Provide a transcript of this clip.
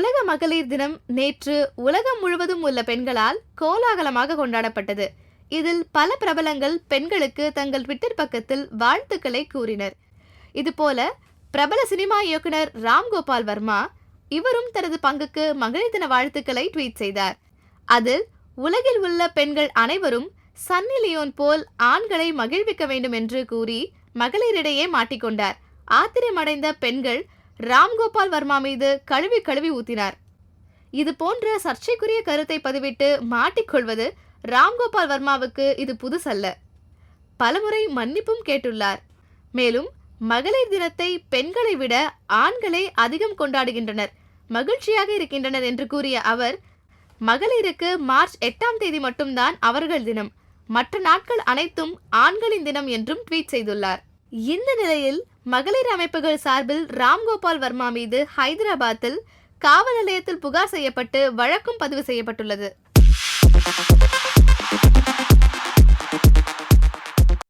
உலக மகளிர் தினம் நேற்று உலகம் முழுவதும் உள்ள பெண்களால் கோலாகலமாக கொண்டாடப்பட்டது. இதில் பல பிரபலங்கள் பெண்களுக்கு தங்கள் ட்விட்டர் பக்கத்தில் வாழ்த்துக்களை கூறினர். இதுபோல பிரபல சினிமா இயக்குனர் ராம்கோபால் வர்மா இவரும் தனது பங்குக்கு மகளிர் தின வாழ்த்துக்களை ட்வீட் செய்தார். அதில் உலகில் உள்ள பெண்கள் அனைவரும் சன்னி லியோன் போல் ஆண்களை மகிழ்விக்க வேண்டும் என்று கூறி மகளிரிடையே மாட்டிக்கொண்டார். ஆத்திரமடைந்த பெண்கள் ராம்கோபால் வர்மா மீது கழுவி கழுவி ஊத்தினார். இது போன்ற சர்ச்சைக்குரிய கருத்தை பதிவிட்டு மாட்டிக்கொள்வது ராம்கோபால் வர்மாவுக்கு இது புதுசல்ல. பலமுறை மன்னிப்பும் கேட்டுள்ளார். மேலும் மகளிர் தினத்தை பெண்களை விட ஆண்களே அதிகம் கொண்டாடுகின்றனர் மகிழ்ச்சியாக இருக்கின்றனர் என்று கூறிய அவர் மகளிருக்கு மார்ச் எட்டாம் தேதி மட்டும்தான் அவர்கள் தினம். மற்ற நாட்கள் அனைத்தும் ஆண்களின் தினம் என்றும் ட்வீட் செய்துள்ளார். இந்த நிலையில் மகளிர் அமைப்புகள் சார்பில் ராம்கோபால் வர்மா மீது ஹைதராபாத்தில் காவல் நிலையத்தில் புகார் செய்யப்பட்டு வழக்கும் பதிவு செய்யப்பட்டுள்ளது.